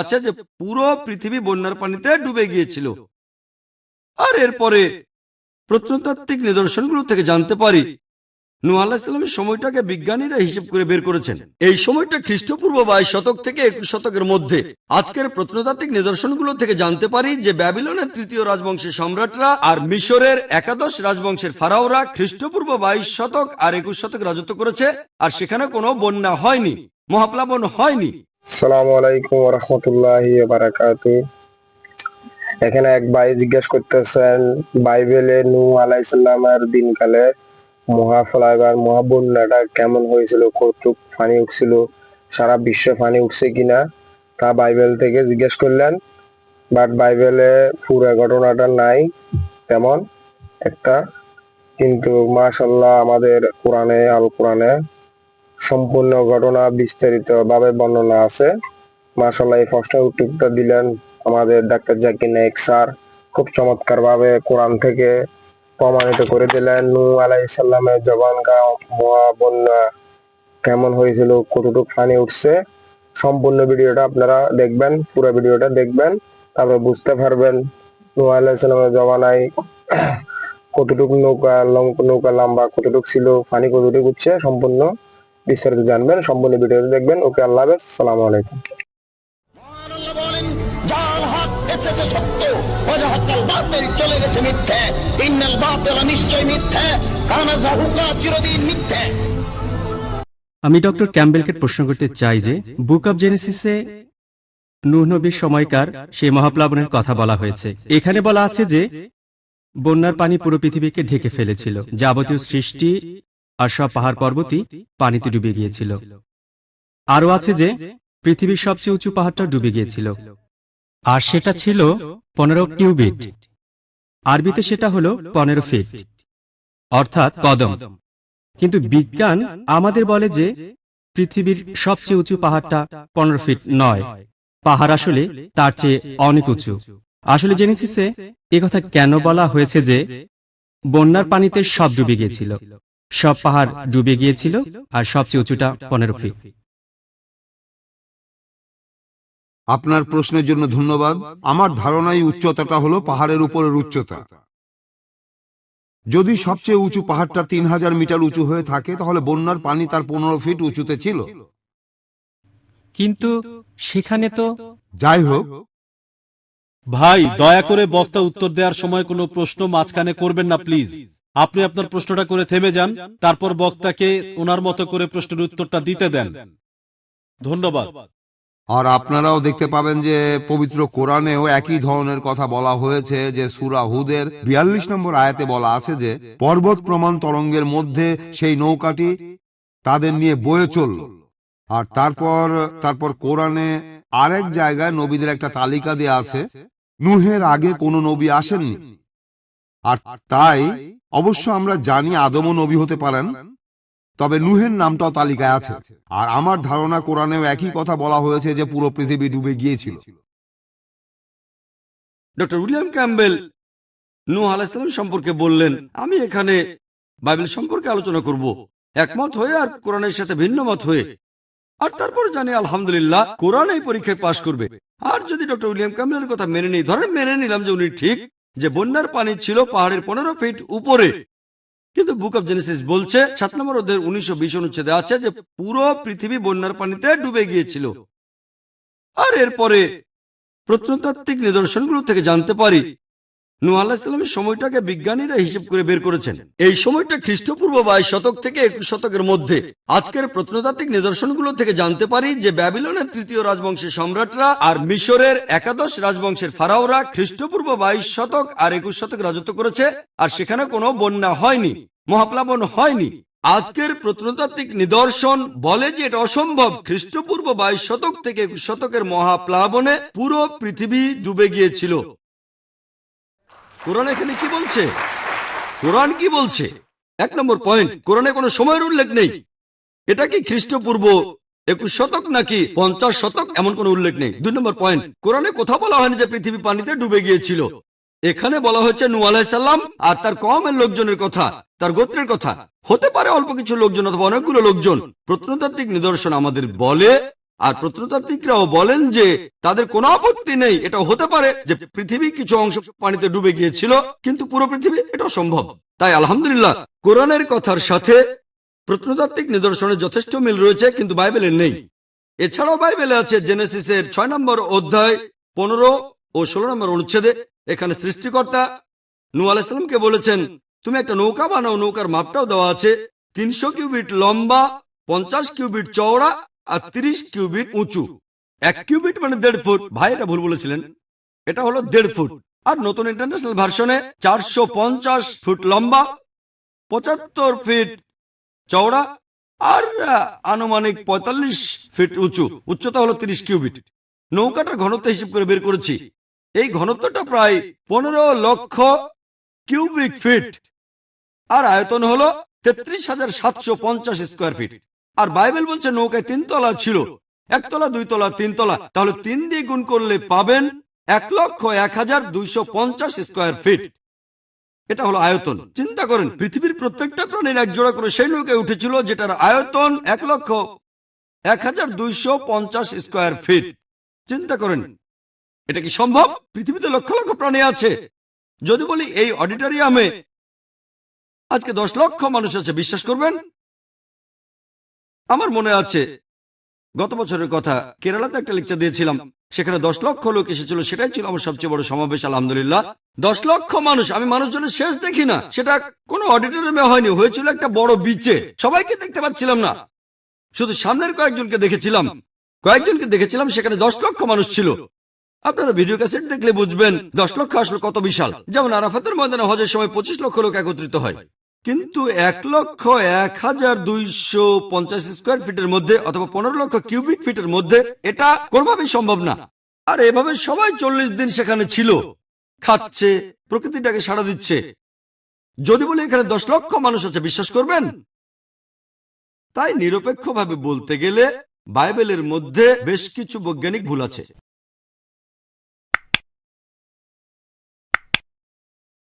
আছে যে পুরো পৃথিবী বন্যার পানিতে ডুবে গিয়েছিল। আর এরপরে প্রত্নতাত্ত্বিক নিদর্শনগুলো থেকে জানতে পারি সময়টাকে বিজ্ঞানীরা হিসেব করে বের করেছেন। এই সময়টা খ্রিস্টপূর্ব বাইশ শতক থেকে একুশ শতকের মধ্যে। আজকের প্রত্নতাত্ত্বিক নিদর্শনগুলো থেকে জানতে পারি যে ব্যাবিলনের তৃতীয় রাজবংশের সম্রাটরা আর মিশরের একাদশ রাজবংশের ফারাওরা খ্রিস্টপূর্ব বাইশ শতক আর একুশ শতক রাজত্ব করেছে, আর সেখানে কোনো বন্যা হয়নি, মহাপ্লাবন হয়নি। সালামু আলাইকুম রহমতুল্লাহি এখানে এক ভাই জিজ্ঞেস করতেছেন, বাইবেলে নূ আলাইসাল্লামের দিনকালে মহাফলাইবার মহাবন্যাটা কেমন হয়েছিল, কতটুক পানি উঠছিল, সারা বিশ্বে পানি উঠছে কিনা তা বাইবেল থেকে জিজ্ঞেস করলেন। বাট বাইবেলে পুরো ঘটনাটা নাই, তেমন একটা। কিন্তু মাশাল্লাহ আমাদের কোরআনে, আল কোরআনে সম্পূর্ণ ঘটনা বিস্তারিত ভাবে বর্ণনা আছে। মাশাল্লাহ এই প্রশ্নের উত্তরটা দিলেন আমাদের ডাক্তার জাকির নায়েক স্যার। খুব চমৎকার ভাবে কোরআন থেকে প্রমাণিত করে দিলেন নু আলাইসাল্লামের জবানগা মহাবন্যা কেমন হয়েছিল, কতটুকু পানি উঠছে। সম্পূর্ণ ভিডিওটা আপনারা দেখবেন, পুরো ভিডিওটা দেখবেন, তারপরে বুঝতে পারবেন নু আলাইসাল্লামের জবানায় কতটুকু নৌকা নৌকা লম্বা কতটুকু ছিল, পানি কতটুকু উঠছে, সম্পূর্ণ বিস্তারিত জানবেন সম্পূর্ণ ভিডিওতে দেখবেন। ওকে আল্লাহ হাফেজ সালামু আলাইকুম। চলে গেছে মিথ্যে। ইন্নাল বাতিল নিশ্চয় মিথ্যে কানা জাহুকা চিরদিন মিথ্যে। আমি ডক্টর ক্যাম্বেলকে প্রশ্ন করতে চাই যে বুক অব জেনেসিসে নূহ নবীর সময়কার সেই মহাপ্লাবনের কথা বলা হয়েছে। এখানে বলা আছে যে বন্যার পানি পুরো পৃথিবীকে ঢেকে ফেলেছিল। যাবতীয় সৃষ্টি আর সব পাহাড় পর্বতই পানিতে ডুবে গিয়েছিল। আরও আছে যে, পৃথিবীর সবচেয়ে উঁচু পাহাড়টা ডুবে গিয়েছিল। আর সেটা ছিল পনেরো কিউবিট। আরবিতে সেটা হলো পনেরো ফিট। অর্থাৎ কদম। কিন্তু বিজ্ঞান আমাদের বলে যে, পৃথিবীর সবচেয়ে উঁচু পাহাড়টা পনেরো ফিট নয়। পাহাড় আসলে তার চেয়ে অনেক উঁচু। আসলে জেনেসিসে কথা কেন বলা হয়েছে যে, বন্যার পানিতে সব ডুবে গিয়েছিল। সব পাহাড় ডুবে গিয়েছিল আর সবচেয়ে উঁচুটা পনেরো ফিট। আপনার প্রশ্নের জন্য ধন্যবাদ। আমার ধারণাই উচ্চতাটা হলো পাহাড়ের উপরের উচ্চতা। যদি সবচেয়ে উঁচু পাহাড়টা তিন হাজার মিটার উঁচু হয়ে থাকে তাহলে বন্যার পানি তার পনেরো ফিট উঁচুতে ছিল। কিন্তু সেখানে তো যাই হোক। ভাই দয়া করে বক্তা উত্তর দেওয়ার সময় কোনো প্রশ্ন মাঝখানে করবেন না প্লিজ। আপনি আপনার প্রশ্নটা করে থেমে যান, তারপর বক্তাকে ওনার মতো করে প্রশ্নের উত্তরটা দিতে দেন। ধন্যবাদ। আর আপনারাও দেখতে পাবেন যে পবিত্র কোরআনেও একই ধরনের কথা বলা হয়েছে যে সুরা হুদের বিয়াল্লিশ নম্বর আয়াতে বলা আছে যে, পর্বত প্রমাণ তরঙ্গের মধ্যে সেই নৌকাটি তাদের নিয়ে বয়ে চলল। আর তারপর তারপর কোরআনে আরেক জায়গায় নবীদের একটা তালিকা দেয়া আছে, নুহের আগে কোনো নবী আসেননি। আর তাই অবশ্য আমরা জানি আদমও নবী হতে পারেন তবে নুহের নামটাও তালিকায় আছে। আর আমার ধারণা কোরআনেও একই কথা বলা হয়েছে যে পুরো পৃথিবী ডুবে গিয়েছিল। ডক্টর উইলিয়াম ক্যাম্বেল নূহ আলাইসালাম সম্পর্কে বললেন আমি এখানে বাইবেল সম্পর্কে আলোচনা করব। একমত হয়ে আর কোরআনের সাথে ভিন্ন মত হয়ে। আর তারপর জানি আলহামদুলিল্লাহ কোরআন এই পরীক্ষায় পাশ করবে। আর যদি ডক্টর উইলিয়াম ক্যাম্বেলের কথা মেনে নিই ধরেন মেনে নিলাম যে উনি ঠিক যে বন্যার পানি ছিল পাহাড়ের পনেরো ফিট উপরে। কিন্তু বুক অব জেনেসিস বলছে, সাত নম্বর অধ্যায়ের উনিশশো বিশ অনুচ্ছেদে আছে যে পুরো পৃথিবী বন্যার পানিতে ডুবে গিয়েছিল। আর এরপরে প্রত্নতাত্ত্বিক নিদর্শনগুলো থেকে জানতে পারি নূহ আলাহিসাল্লামের সময়টাকে বিজ্ঞানীরা হিসেব করে বের করেছেন। এই সময়টা খ্রিস্টপূর্ব বাইশ শতক থেকে একুশ শতকের মধ্যে। আজকের প্রত্নতাত্ত্বিক নিদর্শনগুলো থেকে জানতে পারি যে ব্যাবিলনের তৃতীয় রাজবংশের সম্রাটরা আর মিশরের একাদশ রাজবংশের ফারাওরা খ্রিস্টপূর্ব বাইশ শতক আর একুশ শতক রাজত্ব করেছে, আর সেখানে কোনো বন্যা হয়নি, মহাপ্লাবন হয়নি। আজকের প্রত্নতাত্ত্বিক নিদর্শন বলে যে এটা অসম্ভব, খ্রিস্টপূর্ব বাইশ শতক থেকে একুশ শতকের মহাপ্লাবনে পুরো পৃথিবী ডুবে গিয়েছিল। কোরআন এখানে কি বলছে? কোরআন কি বলছে? এক নম্বর পয়েন্ট কোরআনে কোনো সময়ের উল্লেখ নেই। এটা কি খ্রিস্টপূর্ব একুশ শতক নাকি পঞ্চাশ শতক? এমন কোনো উল্লেখ নেই। দুই নম্বর পয়েন্ট কোরআনে কোথাও বলা হয়নি যে পৃথিবী পানিতে ডুবে গিয়েছিল। এখানে বলা হচ্ছে নু আলাহিসাল্লাম আর তার কমের লোকজনের কথা, তার গোত্রের কথা। হতে পারে অল্প কিছু লোকজন অথবা অনেকগুলো লোকজন। প্রত্নতাত্ত্বিক নিদর্শন আমাদের বলে আর প্রত্নতাত্ত্বিকরাও বলেন যে তাদের কোনো আপত্তি নেই। এটা হতে পারে যে পৃথিবী কিছু অংশ পানিতে ডুবে গিয়েছিল, কিন্তু পুরো পৃথিবী এটা সম্ভব। তাই আলহামদুলিল্লাহ, কোরআনের কথার সাথে প্রত্নতাত্ত্বিক নিদর্শনের যথেষ্ট মিল রয়েছে, কিন্তু বাইবেলের নেই। এছাড়াও বাইবেলে আছে জেনেসিসের ছয় নম্বর অধ্যায় পনেরো ও ষোলো নম্বর অনুচ্ছেদে, এখানে সৃষ্টিকর্তা নু আলাইসালামকে বলেছেন, তুমি একটা নৌকা বানাও, নৌকার মাপটাও দেওয়া আছে। তিনশো কিউবিট লম্বা, পঞ্চাশ কিউবিট চওড়া আর তিরিশ কিউবিট উঁচু। এক কিউবিট মানে দেড় ফুট। ভাই, এটা ভুল বলেছিলেন। এটা হলো দেড় ফুট। আর নতুন ইন্টারন্যাশনাল ভার্সনে চারশো পঞ্চাশ ফুট লম্বা, পঁচাত্তর ফিট চওড়া আর আনুমানিক পঁয়তাল্লিশ ফিট উঁচু। উচ্চতা হলো তিরিশ কিউবিট। নৌকাটার ঘনত্ব হিসেব করে বের করেছি। এই ঘনত্বটা প্রায় পনেরো লক্ষ কিউবিক ফিট। আর আয়তন হলো তেত্রিশ হাজার সাতশো পঞ্চাশ স্কোয়ার ফিট। আর বাইবেল বলছে নৌকায় তিনতলা ছিল। একতলা দুইতলা তিনতলা তাহলে তিন দিয়ে গুণ করলে পাবেন এক লক্ষ এক হাজার দুইশো পঞ্চাশ স্কোয়ার ফিট। এটা হলো আয়তন। চিন্তা করেন, পৃথিবীর প্রত্যেকটা প্রাণীর এক জোড়া করে সেই নৌকায় উঠেছিল যেটার আয়তন এক লক্ষ এক হাজার দুইশো পঞ্চাশ স্কোয়ার ফিট। চিন্তা করেন, এটা কি সম্ভব? পৃথিবীতে লক্ষ লক্ষ প্রাণী আছে। যদি বলি এই অডিটোরিয়ামে আজকে দশ লক্ষ মানুষ আছে, বিশ্বাস করবেন? আমার মনে আছে, গত বছরের কথা কেরালাতে একটা লেকচার দিয়েছিলাম, সেখানে দশ লক্ষ লোক এসেছিল, সেটাই ছিল আমার সবচেয়ে বড় সমাবেশ, আলহামদুলিল্লাহ। দশ লক্ষ মানুষ, আমি মানুষজনের শেষ দেখি না, সেটা কোনো অডিটোরিয়ামে হয়নি, হয়েছিল একটা বড় বিচে সবাইকে দেখতে পাচ্ছিলাম না। শুধু সামনের কয়েকজনকে দেখেছিলাম কয়েকজনকে দেখেছিলাম, সেখানে দশ লক্ষ মানুষ ছিল। আপনারা ভিডিও ক্যাসেট দেখলে বুঝবেন, দশ লক্ষ আসলে কত বিশাল। যেমন আরাফাতের ময়দানে হজের সময় পঁচিশ লক্ষ লোক একত্রিত হয়। কিন্তু এক লক্ষ এক হাজার দুইশো পঞ্চাশ স্কোয়ার ফিটের মধ্যে অথবা পনেরো লক্ষ কিউবিক ফিটের মধ্যে এটা কোনোভাবেই সম্ভব না। আর এভাবে সবাই চল্লিশ দিন সেখানে ছিল। খাচ্ছে, প্রকৃতিটাকে সাড়া দিচ্ছে। যদি বলি এখানে দশ লক্ষ মানুষ আছে, বিশ্বাস করবেন? তাই নিরপেক্ষভাবে বলতে গেলে বাইবেলের মধ্যে বেশ কিছু বৈজ্ঞানিক ভুল আছে।